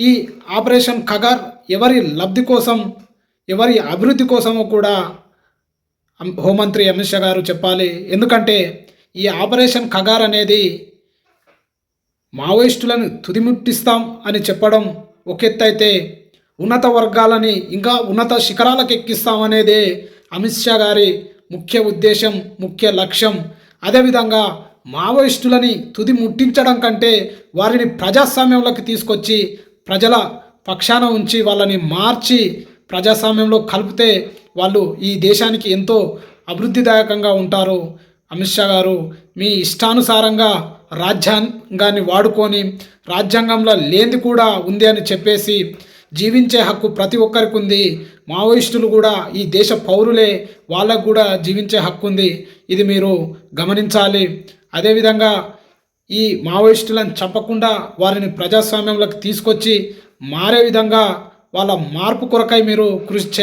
ఈ ఆపరేషన్ ఖగర్ ఎవరి లబ్ధి కోసం ఎవరి అభివృద్ధి కోసమో కూడా హోంమంత్రి అమిత్ షా గారు చెప్పాలి. ఎందుకంటే ఈ ఆపరేషన్ ఖగార్ అనేది మావోయిస్టులను తుదిముట్టిస్తాం అని చెప్పడం ఒక అయితే ఉన్నత వర్గాలని ఇంకా ఉన్నత శిఖరాలకు ఎక్కిస్తామనేదే అమిత్ షా గారి ముఖ్య ఉద్దేశం ముఖ్య లక్ష్యం. అదేవిధంగా మావోయిస్టులని తుది ముట్టించడం కంటే వారిని ప్రజాస్వామ్యంలోకి తీసుకొచ్చి ప్రజల పక్షాన ఉంచి వాళ్ళని మార్చి ప్రజాస్వామ్యంలో కలిపితే వాళ్ళు ఈ దేశానికి ఎంతో అభివృద్ధిదాయకంగా ఉంటారు. అమిత్ షా గారు మీ ఇష్టానుసారంగా రాజ్యాంగాన్ని వాడుకొని రాజ్యాంగంలో లేనిది కూడా ఉంది అని చెప్పేసి జీవించే హక్కు ప్రతి ఒక్కరికి ఉంది. మావోయిస్టులు కూడా ఈ దేశ పౌరులే వాళ్ళకు కూడా జీవించే హక్కు ఉంది. ఇది మీరు గమనించాలి. అదేవిధంగా ఈ మావోయిస్టులను చెప్పకుండా వారిని ప్రజాస్వామ్యంలోకి తీసుకొచ్చి మారే విధంగా వాళ్ళ మార్పు కొరకై మీరు కృషి చే